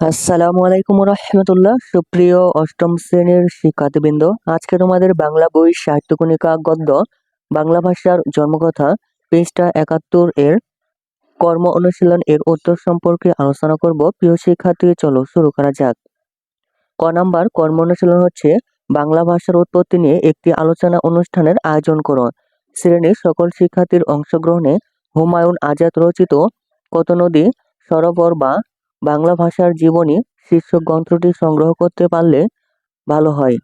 আসসালামু আলাইকুম রহমতুল্লাহ, সুপ্রিয় অষ্টম শ্রেণির শিক্ষার্থীবৃন্দ। আজকে তোমাদের বাংলা বই সাহিত্যকণিকা গদ্য, বাংলা ভাষার জন্মকথা, পৃষ্ঠা একাত্তর এর কর্ম অনুশীলন এর উত্তর সম্পর্কে আলোচনা করব। প্রিয় শিক্ষার্থী, চলো শুরু করা যাক। ক নাম্বার, কর্ম অনুশীলন হচ্ছে বাংলা ভাষার উৎপত্তি নিয়ে একটি আলোচনা অনুষ্ঠানের আয়োজন করো। শ্রেণির সকল শিক্ষার্থীর অংশগ্রহণে হুমায়ুন আজাদ রচিত কত নদী, সরোবর বা বাংলা ভাষার জীবনী শীর্ষক গ্রন্থটি সংগ্রহ করতে পারলে ভালো হয়।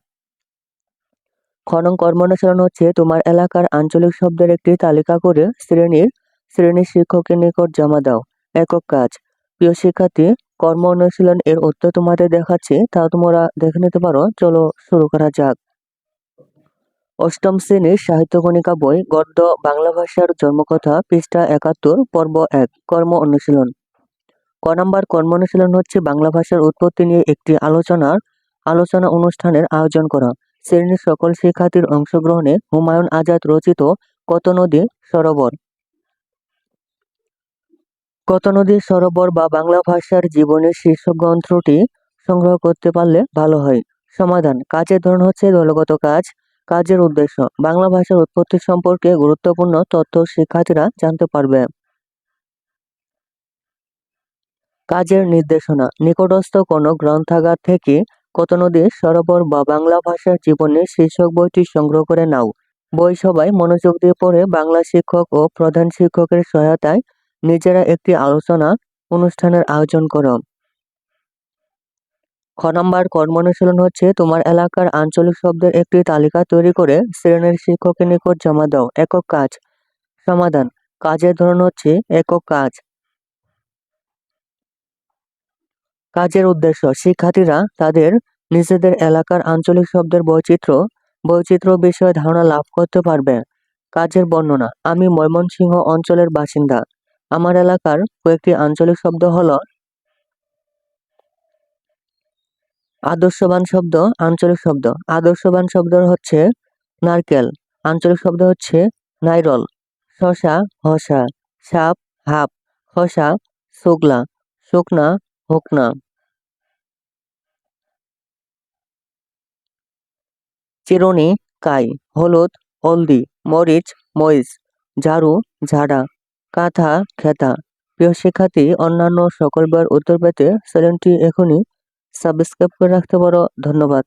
খনন কর্মানুসরণ হচ্ছে তোমার এলাকার আঞ্চলিক শব্দের একটি তালিকা করে শ্রেণির শ্রেণির শিক্ষকের নিকট জমা দাও। একক কাজ। প্রিয় শিক্ষার্থী, কর্ম অনুশীলন এর উত্তর তোমাদের দেখাচ্ছে তা তোমরা দেখে নিতে পারো। চলো শুরু করা যাক। অষ্টম শ্রেণির সাহিত্য কণিকা বই, গদ্য, বাংলা ভাষার জন্মকথা, পৃষ্ঠা একাত্তর, পর্ব এক, কর্ম অনুশীলন। ক নম্বর কর্ম অনুশীলন হচ্ছে বাংলা ভাষার উৎপত্তি নিয়ে একটি আলোচনার, আলোচনা অনুষ্ঠানের আয়োজন করা। শ্রেণির সকল শিক্ষার্থীর অংশগ্রহণে হুমায়ুন আজাদ রচিত কত নদী সরোবর। কত নদী সরোবর বা বাংলা ভাষার জীবনের শীর্ষ গ্রন্থটি সংগ্রহ করতে পারলে ভালো হয়। সমাধান, কাজের ধরন হচ্ছে দলগত কাজ, কাজের উদ্দেশ্য। বাংলা ভাষার উৎপত্তি সম্পর্কে গুরুত্বপূর্ণ তথ্য শিক্ষার্থীরা জানতে পারবে। কাজের নির্দেশনা। নিকটস্থ কোনো গ্রন্থাগার থেকে কত নদী সরোবর বা বাংলা ভাষার জীবনের শীর্ষক বইটি সংগ্রহ করে নাও। বই সবাই মনোযোগ দিয়ে পড়ে বাংলা শিক্ষক ও প্রধান শিক্ষকের সহায়তায় নিজেরা একটি আলোচনা অনুষ্ঠানের আয়োজন করো। খ নম্বর, কর্ম অনুশীলন হচ্ছে তোমার এলাকার আঞ্চলিক শব্দের একটি তালিকা তৈরি করে শ্রেণির শিক্ষকের নিকট জমা দাও। একক কাজ। সমাধান। কাজের ধরন হচ্ছে একক কাজ। কাজের উদ্দেশ্য। শিক্ষার্থীরা তাদের নিজেদের এলাকার আঞ্চলিক শব্দের বৈচিত্র্য বৈচিত্র্য বিষয়ে ধারণা লাভ করতে পারবে। কাজের বর্ণনা, আমি ময়মনসিংহ অঞ্চলের বাসিন্দা। আমার এলাকার কয়েকটি আঞ্চলিক শব্দ হল আদর্শবান শব্দ, আঞ্চলিক শব্দ। আদর্শবান শব্দ হচ্ছে নারকেল। আঞ্চলিক শব্দ হচ্ছে নাইরল। শশা হসা সাপ, হাপ। খসা শুকলা শুকনা, হুকনা। চিরুনি, কাই, হলুদ, হলদি, মরিচ মরিচ ঝাড়ু, ঝাড়া, কাঁথা, খেতা। প্রিয় শিক্ষার্থী, অন্যান্য সকলবার উত্তর পেতে চ্যানেলটি এখনই সাবস্ক্রাইব করে রাখতে পারো। ধন্যবাদ।